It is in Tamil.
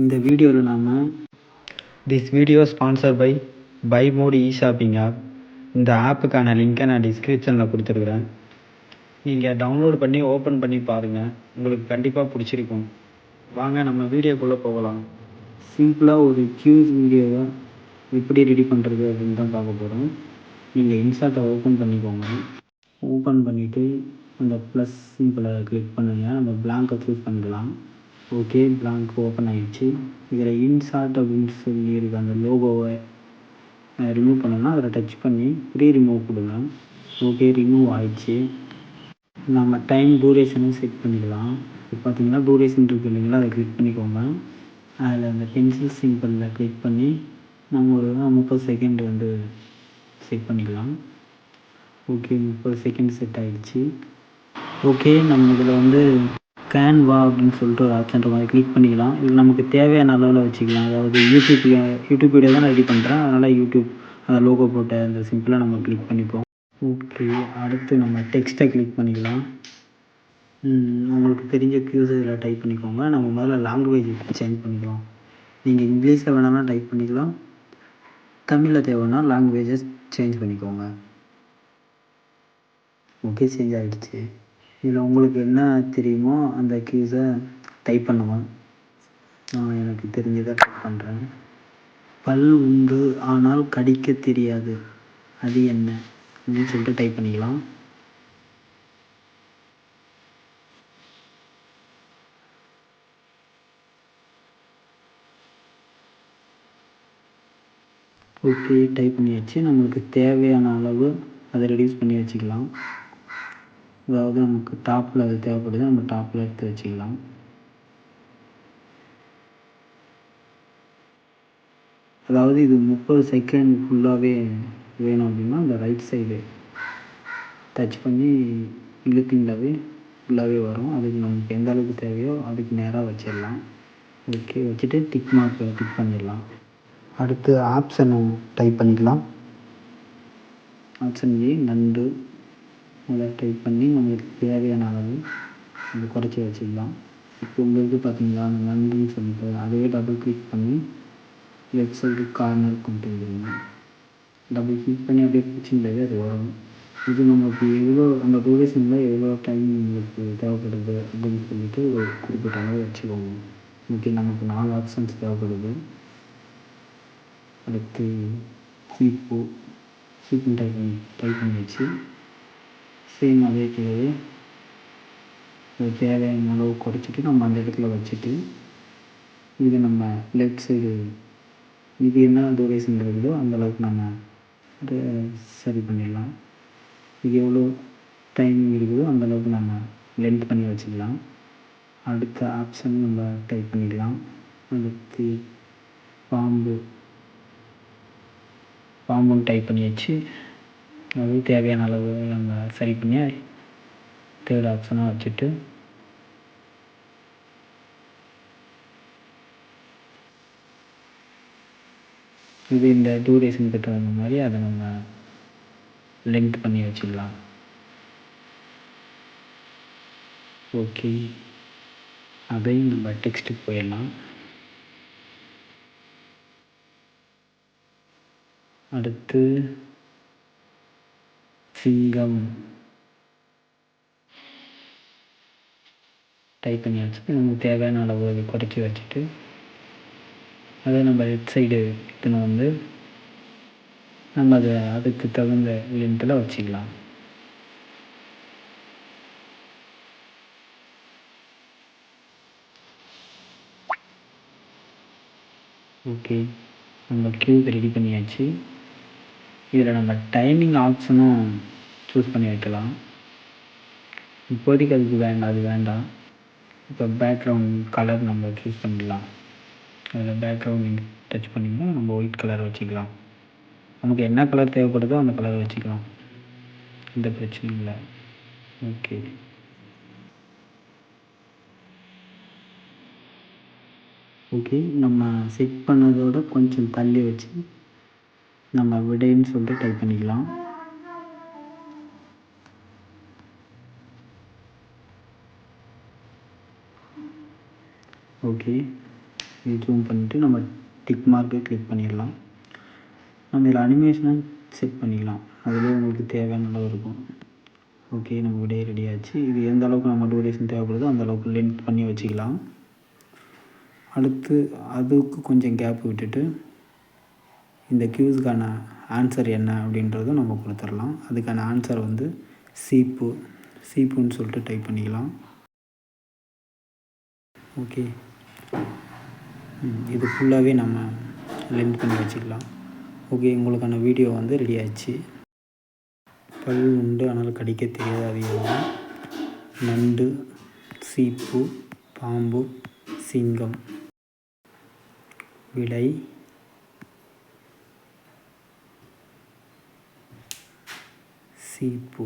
இந்த வீடியோவில் நாம் this video sponsor by by mode e shopping app இந்த ஆப்புக்கான லிங்க்கை நான் டிஸ்கிரிப்ஷனில் கொடுத்துருக்குறேன். நீங்கள் டவுன்லோட் பண்ணி ஓப்பன் பண்ணி பாருங்கள் உங்களுக்கு கண்டிப்பாக பிடிச்சிருக்கும். வாங்க நம்ம வீடியோக்குள்ளே போகலாம். சிம்பிளாக ஒரு கியூஸ் வீடியோவை எப்படி ரெடி பண்ணுறது அப்படின்னு தான் பார்க்க போகிறோம் நீங்கள் இன்ஸ்டாட்டை ஓப்பன் பண்ணிக்கோங்க. ஓப்பன் பண்ணிவிட்டு அந்த ப்ளஸ் சிம்பிளை கிளிக் பண்ணுங்கள் நம்ம பிளாங்கை சூஸ் பண்ணிக்கலாம். ஓகே பிளாங்க் ஓப்பன் ஆகிடுச்சு இதில் இன்சார்ட் அப்படின்னு சொல்லி இருக்க அந்த லோகோவை ரிமூவ் பண்ணணும்னா அதில் டச் பண்ணி ப்ரீ ரிமூவ் கொடுங்க ஓகே ரிமூவ் ஆகிடுச்சி நம்ம டைம் டூரேஷனும் செட் பண்ணிக்கலாம். இப்போ பார்த்தீங்கன்னா டூரேஷன் இருக்குது இல்லைங்களா அதை கிளிக் பண்ணிக்கோங்க. அதில் அந்த பென்சில் சிம்பிளில் கிளிக் பண்ணி நம்ம ஒரு முப்பது செகண்ட் வந்து செட் பண்ணிக்கலாம். ஓகே முப்பது செகண்ட் செட் ஆகிடுச்சி ஓகே நம்ம இதில் வந்து கேன்வா அப்படின்னு சொல்லிட்டு ஒரு ஆப்ஷன் இருக்கும் அதை க்ளிக் பண்ணிக்கலாம். இதில் நமக்கு தேவையான அளவில் வச்சுக்கலாம். அதாவது யூடியூப் யூடியூப் வீடியோ தான் நான் ரெடி பண்ணுறேன் அதனால் யூடியூப் அந்த லோகோ போட்ட அந்த சிம்பிளாக நம்ம கிளிக் பண்ணிப்போம். ஓகே அடுத்து நம்ம டெக்ஸ்ட்டை கிளிக் பண்ணிக்கலாம். உங்களுக்கு தெரிஞ்ச கியூஸ் இதில் டைப் பண்ணிக்கோங்க. நம்ம முதல்ல லாங்குவேஜ் சேஞ்ச் பண்ணிக்கலாம். நீங்கள் இங்கிலீஷில் வேணாலும் டைப் பண்ணிக்கலாம். தமிழில் தேவைன்னா லாங்குவேஜஸ் சேஞ்ச் பண்ணிக்கோங்க. ஓகே சேஞ்ச் ஆகிடுச்சு இதில் உங்களுக்கு என்ன தெரியுமோ அந்த கீஸை டைப் பண்ணுவேன் நான் எனக்கு தெரிஞ்சதை டைப் பண்ணுறேன் பல் உண்டு ஆனால் கடிக்க தெரியாது. அது என்ன? அப்படின்னு சொல்லிட்டு டைப் பண்ணிக்கலாம். ஓகே டைப் பண்ணியாச்சு. நம்மளுக்கு தேவையான அளவு அதை ரெடியூஸ் பண்ணி வச்சுக்கலாம். அதாவது நமக்கு டாப்பில் அது தேவைப்படுது நம்ம டாப்பில் எடுத்து வச்சுக்கலாம். அதாவது இது முப்பது செகண்ட் ஃபுல்லாகவே வேணும் அப்படின்னா அந்த ரைட் சைடு டச் பண்ணி இழுத்தீங்களாவே ஃபுல்லாகவே வரும். அதுக்கு நமக்கு எந்த அளவுக்கு தேவையோ அதுக்கு நேராக வச்சிடலாம். ஓகே வச்சுட்டு டிக் மார்க் டிக் பண்ணிடலாம். அடுத்து ஆப்ஷனை டைப் பண்ணிக்கலாம். ஆப்ஷன் ஏ நண்டு. அதை டைப் பண்ணி நம்மளுக்கு தேவையான அளவு நம்ம குறைச்சி வச்சுக்கலாம். இப்போ உங்களுக்கு பார்த்தீங்களா அந்த நண்டுன்னு சொல்லிட்டு அதையே டபுள் கிளிக் பண்ணி லெஃப்ட் சைடு கார்னர் கொண்டு வந்துடுங்க டபுள் கிளிக் பண்ணி அப்படியே பிடிச்சிருந்தாவே அது வரும். இது நமக்கு எவ்வளோ அந்த டூரேஷனில் எவ்வளோ டைம் உங்களுக்கு தேவைப்படுது அப்படின்னு சொல்லிட்டு ஒரு குறிப்பிட்ட அளவு வச்சுக்கோங்க. ஓகே நமக்கு நாலு ஆப்ஷன்ஸ் தேவைப்படுது. அடுத்து சீப்பு சீப்பு டைப் பண்ணி டைப் பண்ணி வச்சு சேம் அதே போலவே அது தேவையான அளவு குறைச்சிட்டு நம்ம அந்த இடத்துல வச்சுட்டு இது நம்ம லெஃப்ட் சைடு இது என்ன டூரேஷன் இருக்குதோ அந்தளவுக்கு நம்ம அது சரி பண்ணிடலாம். இது எவ்வளோ டைம் இருக்குதோ அந்த அளவுக்கு நம்ம லென்த் பண்ணி வச்சுக்கலாம். அடுத்த ஆப்ஷன் நம்ம டைப் பண்ணிக்கலாம் அடுத்து பாம்பு. பாம்புன்னு டைப் பண்ணியாச்சு. அது தேவையான அளவு நம்ம சரி பண்ணி தேர்ட் ஆப்ஷனாக வச்சுட்டு இது இந்த டூரேஷனுக்கு தகுந்த மாதிரி அதை நம்ம லெங்க் பண்ணி வச்சிடலாம். ஓகே அதையும் நம்ம டெக்ஸ்ட்டுக்கு போயிடலாம். அடுத்து சிங்கம். டைப் பண்ணி வச்சுட்டு நமக்கு தேவையான அளவு அதை குறைச்சி வச்சுட்டு அதை நம்ம லெஃப்ட் சைடு எடுத்துன்னு வந்து நம்ம அதை அதுக்கு தகுந்த லென்த்தில் வச்சுக்கலாம். ஓகே நம்ம க்யூப் ரெடி பண்ணியாச்சு. இதில் நம்ம டைமிங் ஆப்ஷனும் சூஸ் பண்ணி வைக்கலாம். இப்போதைக்கு அதுக்கு வேண்டாம் அது வேண்டாம். இப்போ பேக்ரவுண்ட் கலர் நம்ம சூஸ் பண்ணிடலாம். அதில் பேக்ரவுண்ட் டச் பண்ணிங்கன்னா நம்ம ஒயிட் கலர் வச்சுக்கலாம். நமக்கு என்ன கலர் தேவைப்படுதோ அந்த கலர் வச்சுக்கலாம். எந்த பிரச்சனையும் இல்லை. ஓகே ஓகே நம்ம செட் பண்ணதோட கொஞ்சம் தள்ளி வச்சு நம்ம விடைன்னு சொல்லிட்டு டைப் பண்ணிக்கலாம். ஓகே இது ஜூம் பண்ணிவிட்டு நம்ம டிக் மார்க்கை கிளிக் பண்ணிடலாம். நம்ம இதில் அனிமேஷனும் செட் பண்ணிக்கலாம். அதுவே உங்களுக்கு தேவையான அளவு இருக்கும். ஓகே நம்ம விடைய ரெடி ஆச்சு. இது எந்த அளவுக்கு நம்ம டூரேஷன் தேவைப்படுதோ அந்த அளவுக்கு லென்த் பண்ணி வச்சுக்கலாம். அடுத்து அதுக்கு கொஞ்சம் கேப் விட்டுட்டு இந்த க்யூஸுக்கான ஆன்சர் என்ன அப்படின்றதும் நம்ம கொடுத்துடலாம். அதுக்கான ஆன்சர் வந்து சீப்பு சீப்புன்னு சொல்லிட்டு டைப் பண்ணிக்கலாம். ஓகே இது ஃபுல்லாகவே நம்ம லென்த் பண்ணி வச்சுக்கலாம். ஓகே உங்களுக்கான வீடியோ வந்து ரெடி ஆயிடுச்சு. பல் உண்டு ஆனால் கடிக்க தெரியாது அது நண்டு சீப்பு பாம்பு சிங்கம். விடை സീപ്പു